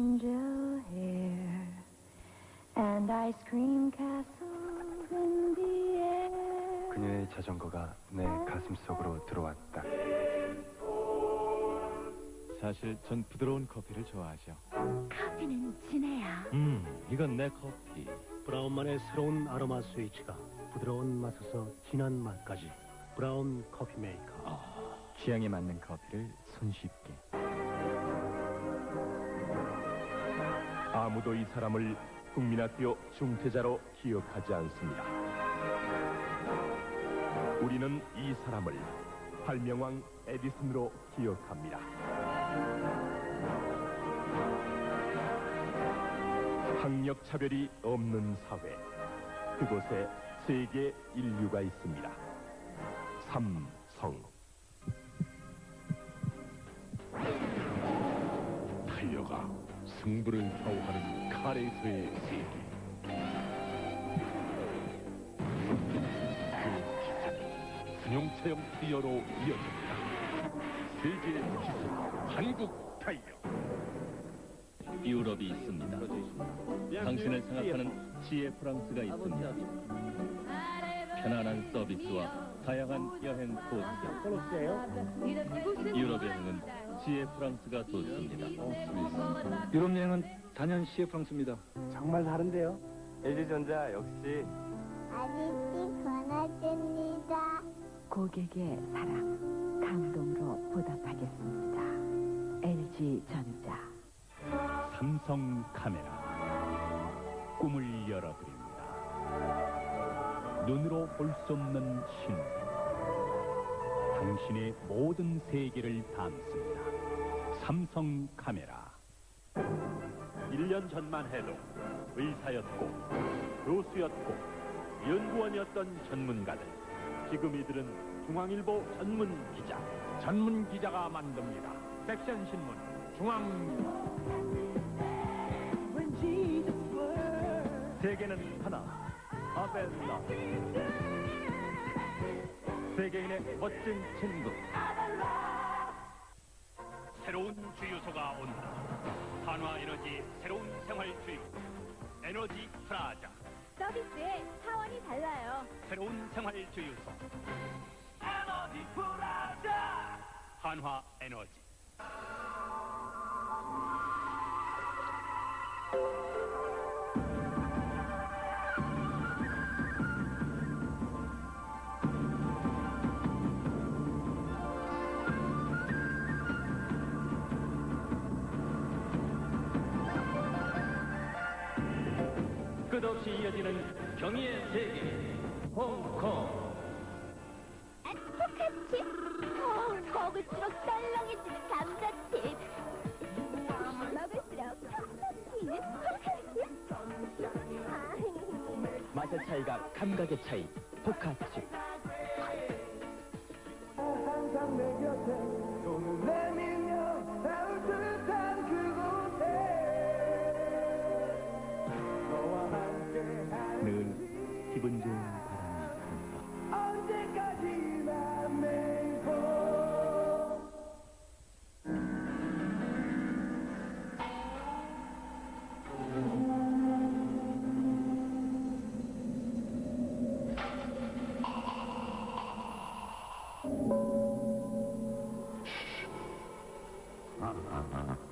angel hair and ice cream castles in the air. 그녀의 자전거가 내 가슴 속으로 들어왔다. 사실 전 부드러운 커피를 좋아하죠. 커피는 진해야. 음, 이건 내 커피. 브라운만의 새로운 아로마 스위치가 부드러운 맛에서 진한 맛까지 브라운 커피 메이커 아, 취향에 맞는 커피를 손쉽게. 아무도 이 사람을 국민학교 중퇴자로 기억하지 않습니다. 우리는 이 사람을 발명왕 에디슨으로 기억합니다. 학력 차별이 없는 사회. 그곳에 세계 인류가 있습니다. 3. 승부를 좌우하는 카레이서의 세계. 그 기사는 승용차용 타이어로 이어집니다. 세계 기술 한국 타이어. 유럽이 있습니다. 당신을 생각하는 지혜 프랑스가 있습니다. 편안한 서비스와 다양한 여행 코스. 유럽 여행은 지혜 프랑스가 좋습니다. 유럽 여행은 단연 시에 프랑스입니다. 정말 다른데요? LG전자 역시 아저씨 권하십니다. 고객의 사랑, 감동으로 보답하겠습니다. LG 전자. 삼성 카메라 꿈을 열어드립니다. 눈으로 볼 수 없는 신비. 당신의 모든 세계를 담습니다. 삼성 카메라. 1년 전만 해도 의사였고 교수였고 연구원이었던 전문가들. 지금 이들은 중앙일보 전문 기자 전문 기자가 만듭니다. 섹션 신문 중앙 세계는 하나 아벨라 세계인의 멋진 친구. 새로운 주유소가 온다. 한화 에너지 새로운 생활 주유소 에너지 프라자. 서비스의 차원이 달라요. 새로운 생활 주유소. 에너지 프라자! 한화 에너지 끝없이 이어지는 경의의 세계 홍콩 포카칩. 어, 먹을수록 썰렁해지는 감자칩. 먹을수록 포카칩. 맛의 차이가 감각의 차이. 포카칩. 늘 기분 좋은 바람이 분다. 언제까지나 메이고 Ha ha ha.